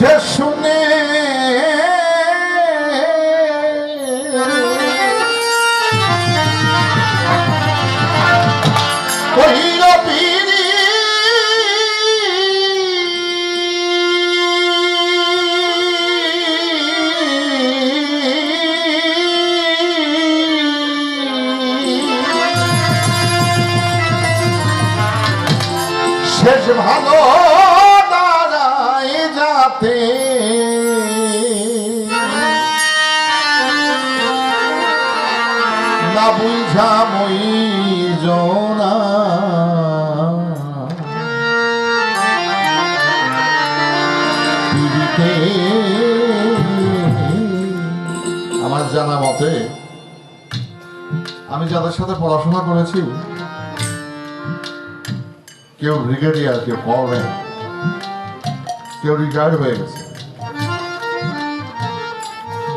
বুঝে না বুঝা মই জনা আমার জানা মতে, আমি যাদের সাথে পড়াশোনা করেছি, কেউ ব্রিগেডিয়ার, কেউ কর্নেল কেউ রিটায়ার্ড হয়ে গেছে।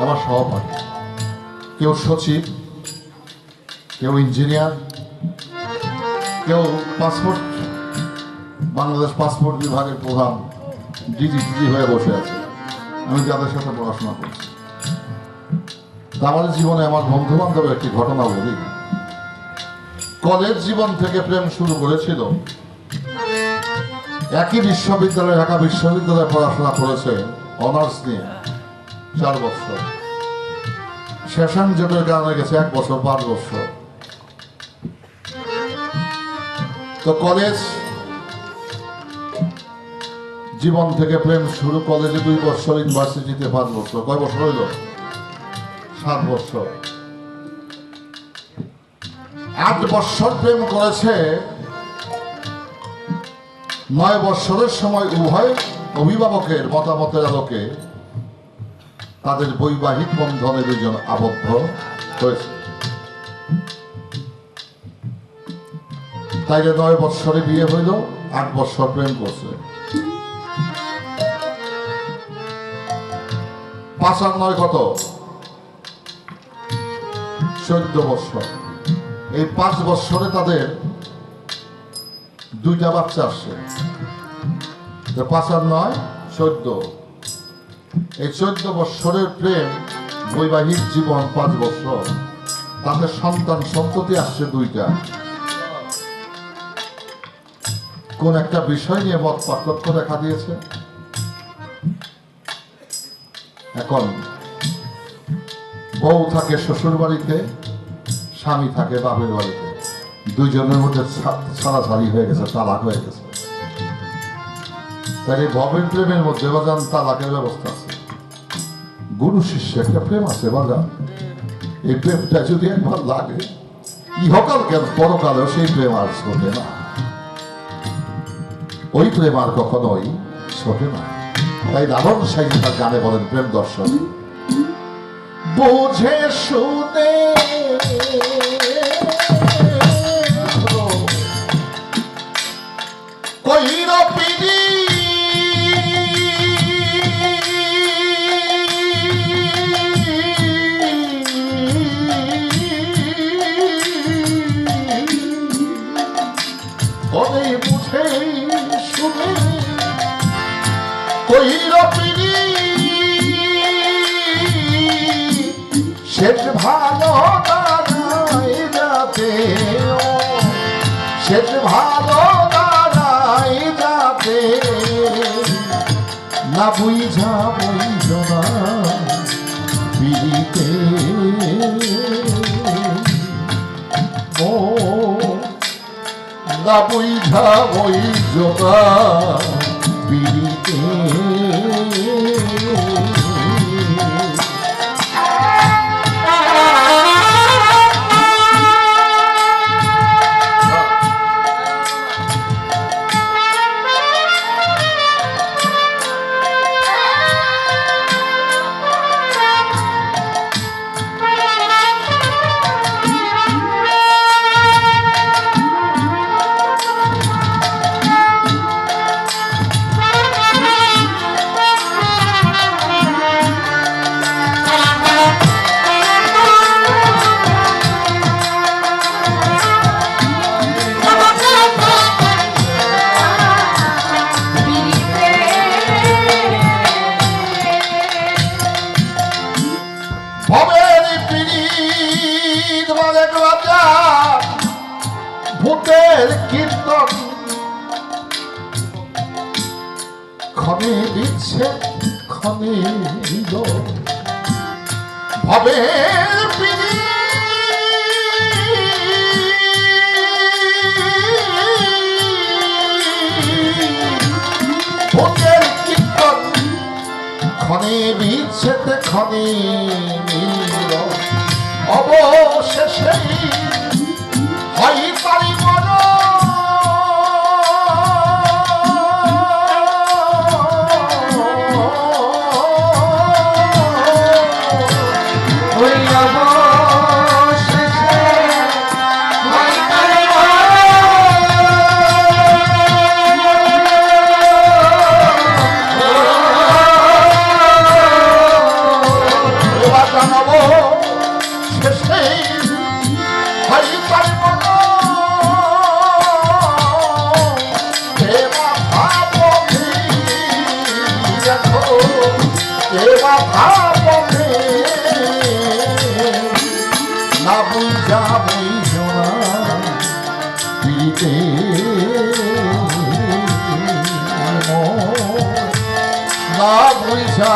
আমার সহপাঠী, কেউ সচিব কেউ ইঞ্জিনিয়ার, কেউ পাসপোর্ট, বাংলাদেশ পাসপোর্ট বিভাগের প্রধান, ডিজি ডিজি হয়ে বসে আছে। আমি যাদের সাথে পড়াশোনা করছি। তা আমার জীবনে আমার বন্ধু বান্ধবের একটি ঘটনা বলি। কলেজ জীবন থেকে প্রেম শুরু করেছিল। একই বিশ্ববিদ্যালয়ে, ঢাকা বিশ্ববিদ্যালয়ে পড়াশোনা করেছে অনার্স নিয়ে চার বছর। সেশন জোটের কারণে গেছে এক বছর, পাঁচ বছর। তো কলেজ জীবন থেকে প্রেম শুরু কলেজে দুই বছর, ইউনিভার্সিটিতে পাঁচ বছর। কয় বছর হইল? সাত বছর। আট বছর প্রেম করেছে, নয় বৎসরের সময় উভয় অভিভাবকের মতামতের আলোকে তাদের বৈবাহিক বন্ধনে দুজন আবদ্ধ হয়েছে। তাইলে নয় বৎসরে বিয়ে হইল, আট বৎসর প্রেম করছে। পাঁচ আর নয় কত? চোদ্দ বৎসর। এই পাঁচ বৎসরে তাদের দুইটা বাচ্চা আসছে। পাঁচ আর নয়, চোদ্দ। এই চোদ্দ বৎসরের প্রেম বৈবাহিক জীবন পাঁচ বছর তাদের সন্তান সন্ততি আসছে দুইটা। কোন একটা বিষয় নিয়ে মত পার্থক্য দেখা দিয়েছে? এখন, বউ থাকে শ্বশুর বাড়িতে, স্বামী থাকে বাপের বাড়িতে। দুইজনের মধ্যে ছাড়াছাড়ি হয়ে গেছে, তালাক হয়ে গেছে। তাই ভবের প্রেমের মধ্যে বাজান তালাকের ব্যবস্থা আছে। গুরু শিষ্য একটা প্রেম আছে বাজান এই প্রেমটা যদি একবার লাগে, ইহকাল কেন? পরকালেও সেই প্রেম আর ছোটে না। ওই প্রেম আর কখনোই ছোটে না। তাই লালন সাহিত্য তার গানে বলেন প্রেম দর্শন। বোঝে, শুনে। কহিল পিড়ি কইর পিড়ি শেষ ভালো দাঁড়ায় যাতে শেষ ভালো দাঁড়ায় যাতে না বুঝা বুঝ না ও, না বুঝা বুঝ ভূতের কীর্তন। ক্ষণে দিচ্ছে ক্ষণে ভবে ক্ষণে ক্ষণে অবশেষে হয় তারি না বুঝা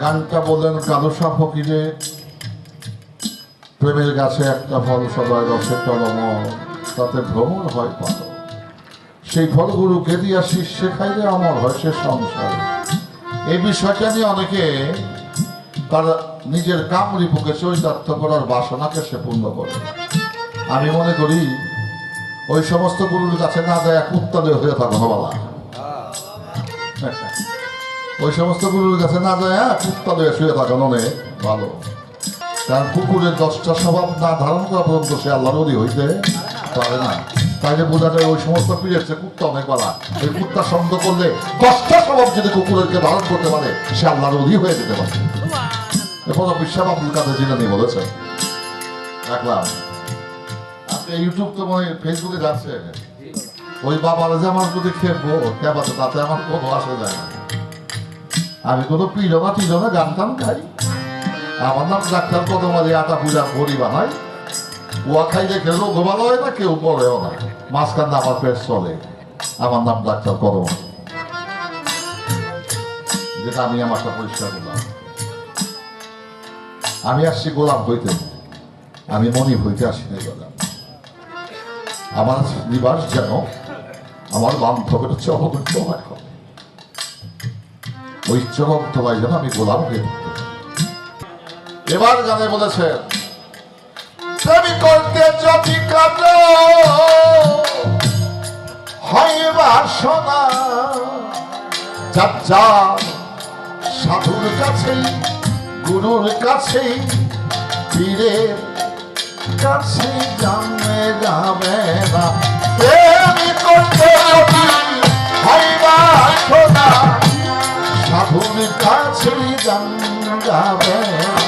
গানটা বললেন কালুসা ফকিরে। প্রেমের গাছে একটা ফল সবাই রসে টলম তাতে ভ্রমণ হয় পাল সেই ফলগুলো দিয়া শিষ্যে খাইলে অমর হয় সে সংসার। এই বিষয়টা নিয়ে অনেকে তার নিজের কামরিপুকে চরিতার্থ করার বাসনাকে সে পূর্ণ করে। আমি মনে করি ওই সমস্ত গুরুর কাছে না যায় উত্তাদে হয়ে থাকো বাবা। ওই সমস্ত গুরুর কাছে না যায় হ্যাঁ কুত্তা লয়ে শুয়ে থাকেন অনেক ভালো। কারণ কুকুরের দশটা স্বভাব না ধারণ করা পর্যন্ত সে আল্লাহর অধি হইতে পারে না। তাইলে বোঝা যায় ওই সমস্ত কুত্তা অনেক বালা। ওই কুত্তা করলে দশটা স্বভাব যদি কুকুরেরকে ধারণ করতে পারে সে আল্লাহর অধি হয়ে যেতে পারে। এরপর বিশ্বাস আব্দুল কাদের জিলানি বলেছে। রাখলাম। ইউটিউব তো মনে ফেসবুকে যাচ্ছে ওই বাবার যে আমার যদি খেপাতে তাতে আমার কোনো আসে যায় না। আমি কোনো পিলো না টিলো না গান টান খাই। আমার নাম ডাক্তার কদমালি আটা পূজা করি বানাই ওয়া খাইলে রোগ ভালো হয় না, কেউ পড়েও না। মাঝখান আমার পেট চলে। আমার নাম ডাক্তার কদমালি যেটা আমি আমারটা পরিষ্কার করলাম। আমি আসছি গোলাম হইতে। আমি মনি হইতে আসি আমার নিবাস যেন আমার বান্ধবের চরমন্ত হয়। হবে ওই চরমন্ত হয় যেন আমি গোলাম হয়ে। এবার গানে বলেছে প্রেমী করতে যদি হয় সাধুর কাছেই, গুরুর কাছেই, পীরের কাছে জানে যাবে না প্রেমী করতে যদি হয় সাধুর ছিড়ি জান যাবে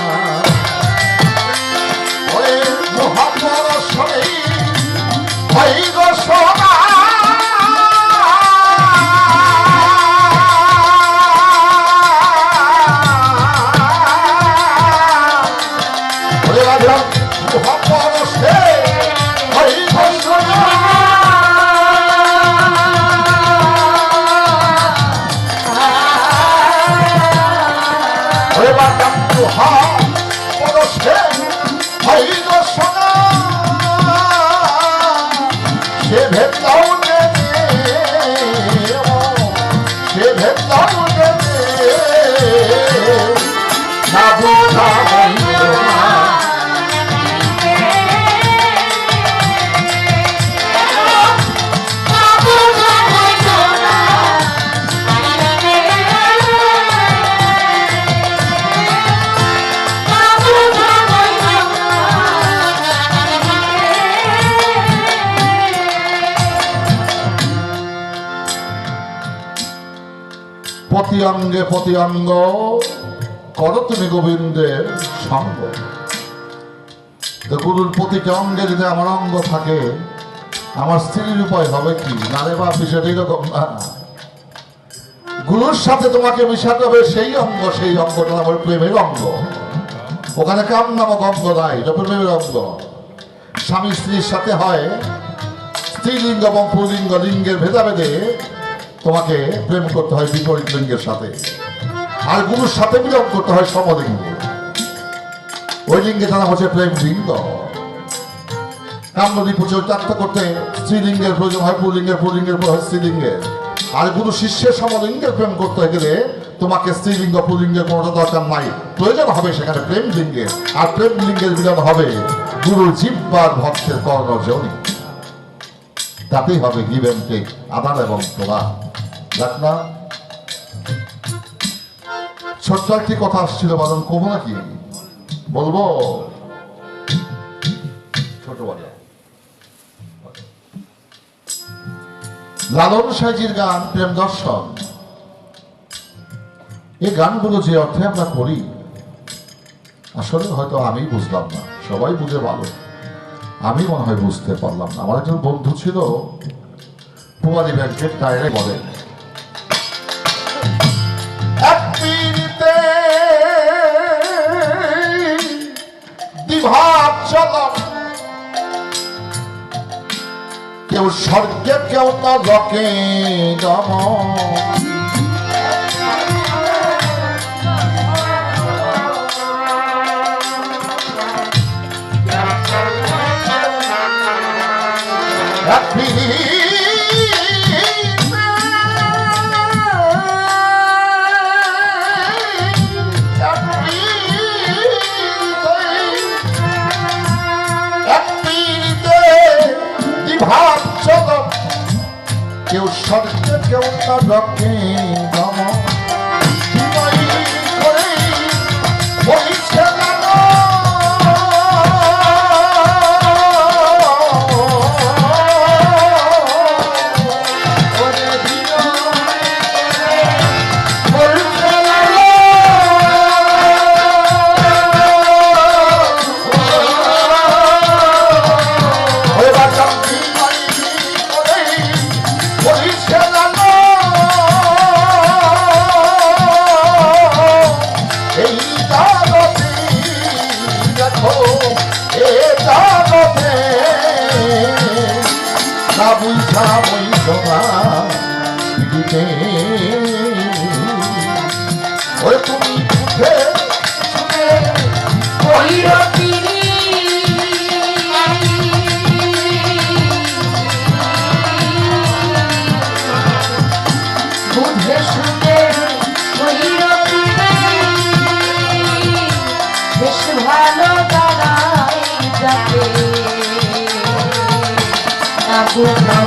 প্রতি অঙ্গে প্রতি অঙ্গ করো তুমি গোবিন্দের সঙ্গ। গুরুর প্রতিটা অঙ্গে যদি আমার অঙ্গ থাকে, আমার স্ত্রীর উপায় হবে কি? না রে বা বিষয়টা এরকম না। গুরুর সাথে তোমাকে মিশাতে হবে সেই অঙ্গ, সেই অঙ্গটা আমার প্রেমের অঙ্গ। ওখানে কাম নামক অঙ্গ নাই, এটা প্রেমের অঙ্গ। স্বামী স্ত্রীর সাথে হয় স্ত্রীলিঙ্গ এবং পুলিঙ্গ লিঙ্গের ভেদাভেদে তোমাকে প্রেম করতে হয় বিপরীত লিঙ্গের সাথে। আর গুরুর সাথে মিলন করতে হয় সমলিঙ্গ। ওই লিঙ্গে তারা হচ্ছে প্রেম লিঙ্গ। কামনদী পুজো ত্যাগ করতে স্ত্রীলিঙ্গের প্রয়োজন হয় পুলিঙ্গের পুলিঙ্গের প্রয়োজন স্ত্রীলিঙ্গের আর গুরু শিষ্যের সমলিঙ্গের প্রেম করতে গেলে তোমাকে স্ত্রীলিঙ্গ পুলিঙ্গের কোনোটা দরকার নাই। প্রয়োজন হবে সেখানে প্রেম লিঙ্গের আর প্রেম লিঙ্গের মিলন হবে গুরুর জিব্বার ভক্তের কর্ণজনী। তাতেই হবে এন্ড টেক আদান এবং প্রদান না ছোট্ট একটি কথা আসছিল বাদন কব নাকি? বলব? ছোট বাজা লালন সাইজির গান, প্রেম দর্শন। এই গানগুলো যে অর্থে আমরা করি, আসলে হয়তো আমি বুঝলাম না। সবাই বুঝে ভালো। আমি মনে হয় বুঝতে পারলাম না। আমার একজন বন্ধু ছিল পুয়ারি ব্যাংকের টায়ারে বলে। কেউ স্বর্গে কেউ নরকে গম এক কেউ স্বর্গে কেউ নরকে বুঝা বৈঠা বুঝা